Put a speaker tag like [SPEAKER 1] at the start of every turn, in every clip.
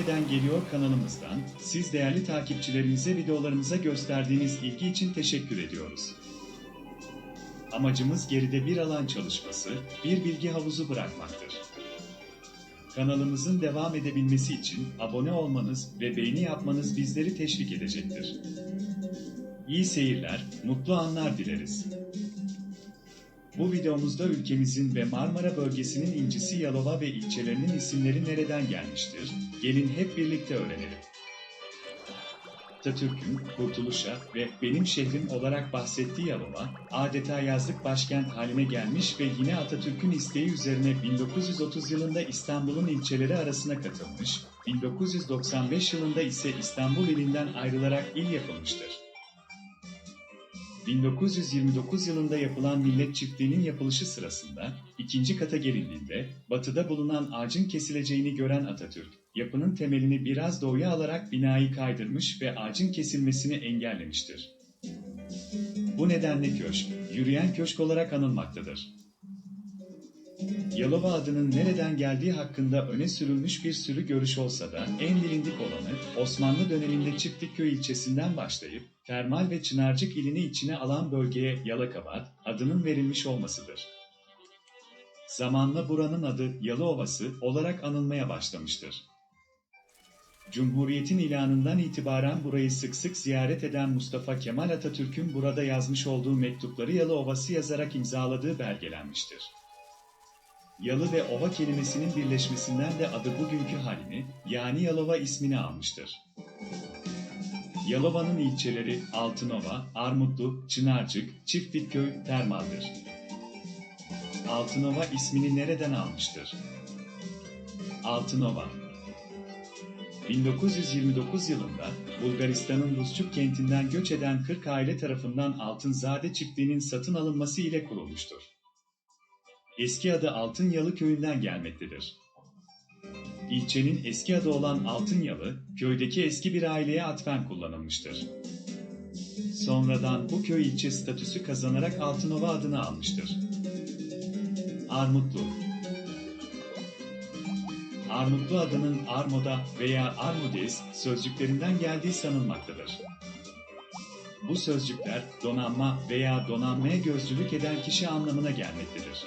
[SPEAKER 1] nereden geliyor kanalımızdan siz değerli takipçilerimize videolarımıza gösterdiğiniz ilgi için teşekkür ediyoruz. Amacımız geride bir alan çalışması, bir bilgi havuzu bırakmaktır. Kanalımızın devam edebilmesi için abone olmanız ve beğeni yapmanız bizleri teşvik edecektir. İyi seyirler, mutlu anlar dileriz. Bu videomuzda ülkemizin ve Marmara bölgesinin incisi Yalova ve ilçelerinin isimleri nereden gelmiştir? Gelin hep birlikte öğrenelim. Atatürk'ün kurtuluşa ve benim şehrim olarak bahsettiği Yalova, adeta yazlık başkent haline gelmiş ve yine Atatürk'ün isteği üzerine 1930 yılında İstanbul'un ilçeleri arasına katılmış, 1995 yılında ise İstanbul ilinden ayrılarak il yapılmıştır. 1929 yılında yapılan millet çiftliğinin yapılışı sırasında ikinci kata gelindiğinde batıda bulunan ağacın kesileceğini gören Atatürk, yapının temelini biraz doğuya alarak binayı kaydırmış ve ağacın kesilmesini engellemiştir. Bu nedenle köşk, yürüyen köşk olarak anılmaktadır. Yalova adının nereden geldiği hakkında öne sürülmüş bir sürü görüş olsa da en bilindik olanı Osmanlı döneminde Çiftlikköy ilçesinden başlayıp Termal ve Çınarcık ilini içine alan bölgeye Yalakabat adının verilmiş olmasıdır. Zamanla buranın adı Yalıovası olarak anılmaya başlamıştır. Cumhuriyetin ilanından itibaren burayı sık sık ziyaret eden Mustafa Kemal Atatürk'ün burada yazmış olduğu mektupları Yalıovası yazarak imzaladığı belgelenmiştir. Yalı ve ova kelimesinin birleşmesinden de adı bugünkü halini, yani Yalova ismini almıştır. Yalova'nın ilçeleri Altınova, Armutlu, Çınarcık, Çiftlikköy, Termal'dir. Altınova ismini nereden almıştır? Altınova 1929 yılında Bulgaristan'ın Rusçuk kentinden göç eden 40 aile tarafından Altınzade çiftliğinin satın alınması ile kurulmuştur. Eski adı Altınyalı köyünden gelmektedir. İlçenin eski adı olan Altınyalı, köydeki eski bir aileye atfen kullanılmıştır. Sonradan bu köy ilçe statüsü kazanarak Altınova adını almıştır. Armutlu Armutlu adının Armoda veya Armudes sözcüklerinden geldiği sanılmaktadır. Bu sözcükler donanma veya donanmaya gözcülük eden kişi anlamına gelmektedir.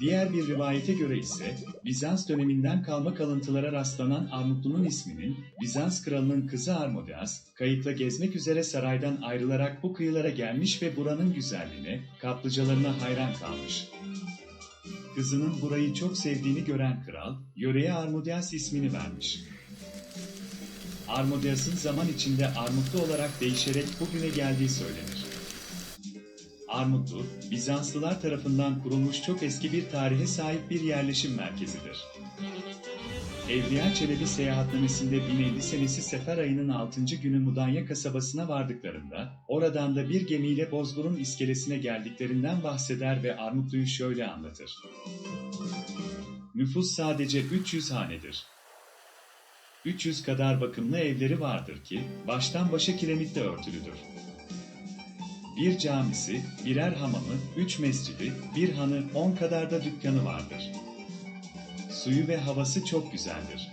[SPEAKER 1] Diğer bir rivayete göre ise Bizans döneminden kalma kalıntılara rastlanan Armutlu'nun isminin Bizans kralının kızı Armodas, kayıkla gezmek üzere saraydan ayrılarak bu kıyılara gelmiş ve buranın güzelliğine, kaplıcalarına hayran kalmış. Kızının burayı çok sevdiğini gören kral, yöreye Armudias ismini vermiş. Armudias'ın zaman içinde Armutlu olarak değişerek bugüne geldiği söylenir. Armutlu, Bizanslılar tarafından kurulmuş çok eski bir tarihe sahip bir yerleşim merkezidir. Evliya Çelebi seyahatnamesinde 1050 senesi Sefer ayının 6. günü Mudanya kasabasına vardıklarında, oradan da bir gemiyle Bozburun iskelesine geldiklerinden bahseder ve Armutlu'yu şöyle anlatır. Nüfus sadece 300 hanedir. 300 kadar bakımlı evleri vardır ki, baştan başa kiremitle örtülüdür bir camisi, birer hamamı, üç mescidi, bir hanı, on kadar da dükkanı vardır. Suyu ve havası çok güzeldir.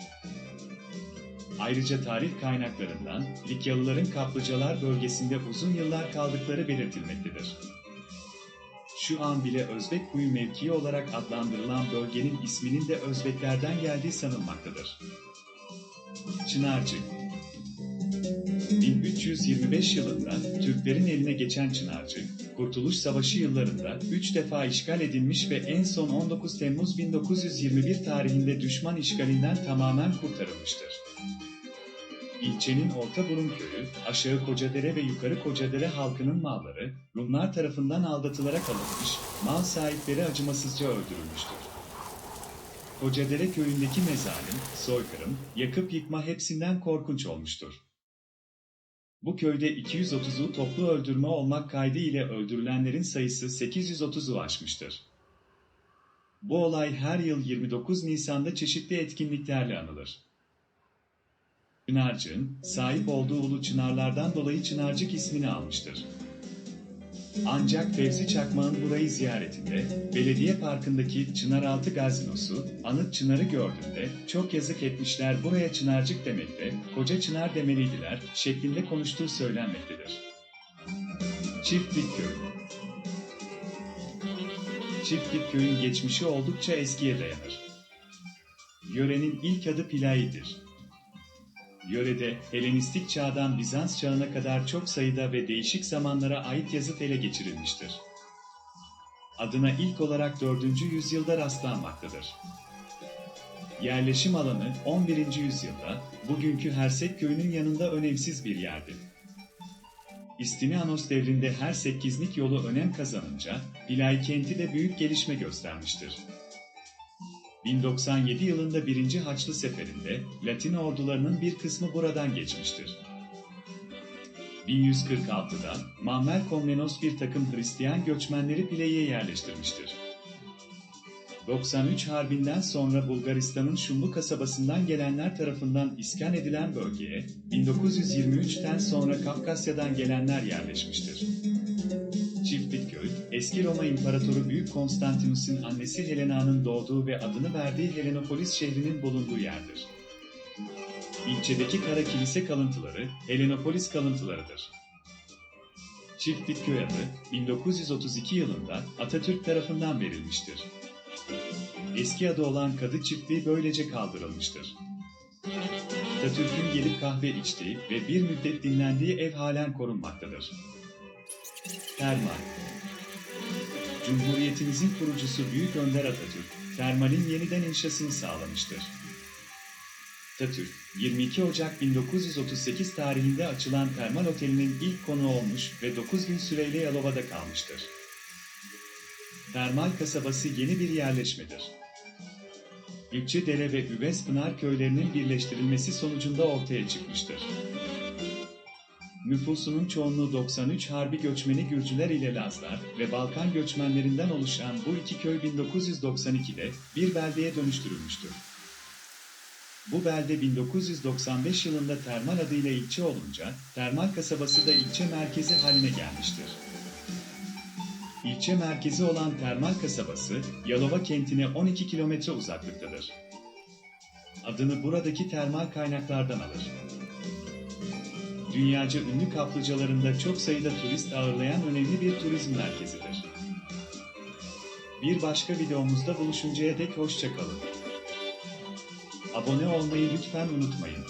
[SPEAKER 1] Ayrıca tarih kaynaklarından Likyalıların kaplıcalar bölgesinde uzun yıllar kaldıkları belirtilmektedir. Şu an bile Özbek Kuyu mevkii olarak adlandırılan bölgenin isminin de Özbeklerden geldiği sanılmaktadır. Çınarcık 1325 yılında Türklerin eline geçen Çınarcık, Kurtuluş Savaşı yıllarında 3 defa işgal edilmiş ve en son 19 Temmuz 1921 tarihinde düşman işgalinden tamamen kurtarılmıştır. İlçenin Ortaburun köyü, Aşağı Kocadere ve Yukarı Kocadere halkının malları Rumlar tarafından aldatılarak alınmış, mal sahipleri acımasızca öldürülmüştür. Kocadere köyündeki mezalim, soykırım, yakıp yıkma hepsinden korkunç olmuştur. Bu köyde 230'u toplu öldürme olmak kaydı ile öldürülenlerin sayısı 830'u aşmıştır. Bu olay her yıl 29 Nisan'da çeşitli etkinliklerle anılır. Çınarcık'ın sahip olduğu ulu çınarlardan dolayı Çınarcık ismini almıştır. Ancak Fevzi Çakmak'ın burayı ziyaretinde, belediye parkındaki Çınaraltı Gazinosu, anıt Çınar'ı gördüğünde, çok yazık etmişler buraya Çınarcık demekte, koca Çınar demeliydiler, şeklinde konuştuğu söylenmektedir. Çiftlik Köyü Çiftlik Köyü'nün geçmişi oldukça eskiye dayanır. Yörenin ilk adı Pilayi'dir. Yörede Helenistik çağdan Bizans çağına kadar çok sayıda ve değişik zamanlara ait yazıt ele geçirilmiştir. Adına ilk olarak 4. yüzyılda rastlanmaktadır. Yerleşim alanı 11. yüzyılda bugünkü Hersek köyünün yanında önemsiz bir yerdi. İstinanos devrinde Hersek Giznik yolu önem kazanınca Bilay kenti de büyük gelişme göstermiştir. 1097 yılında 1. Haçlı Seferi'nde Latin ordularının bir kısmı buradan geçmiştir. 1146'da Manuel Komnenos bir takım Hristiyan göçmenleri Pile'ye yerleştirmiştir. 93 Harbi'nden sonra Bulgaristan'ın Şumlu kasabasından gelenler tarafından iskan edilen bölgeye 1923'ten sonra Kafkasya'dan gelenler yerleşmiştir. Çiftlikköy, eski Roma İmparatoru Büyük Konstantinus'un annesi Helena'nın doğduğu ve adını verdiği Helenopolis şehrinin bulunduğu yerdir. İlçedeki kara kilise kalıntıları Helenopolis kalıntılarıdır. Çiftlikköy adı 1932 yılında Atatürk tarafından verilmiştir. Eski adı olan Kadı Çiftliği böylece kaldırılmıştır. Atatürk'ün gelip kahve içtiği ve bir müddet dinlendiği ev halen korunmaktadır. Termal Cumhuriyetimizin kurucusu Büyük Önder Atatürk, termalin yeniden inşasını sağlamıştır. Atatürk, 22 Ocak 1938 tarihinde açılan termal otelinin ilk konuğu olmuş ve 9 gün süreyle Yalova'da kalmıştır. Termal kasabası yeni bir yerleşmedir. Dere ve Üvespınar köylerinin birleştirilmesi sonucunda ortaya çıkmıştır. Nüfusunun çoğunluğu 93 Harbi göçmeni Gürcüler ile Lazlar ve Balkan göçmenlerinden oluşan bu iki köy 1992'de bir beldeye dönüştürülmüştür. Bu belde 1995 yılında Termal adıyla ilçe olunca, Termal kasabası da ilçe merkezi haline gelmiştir. İlçe merkezi olan Termal kasabası, Yalova kentine 12 kilometre uzaklıktadır. Adını buradaki termal kaynaklardan alır. Dünyaca ünlü kaplıcalarında çok sayıda turist ağırlayan önemli bir turizm merkezidir. Bir başka videomuzda buluşuncaya dek hoşçakalın. Abone olmayı lütfen unutmayın.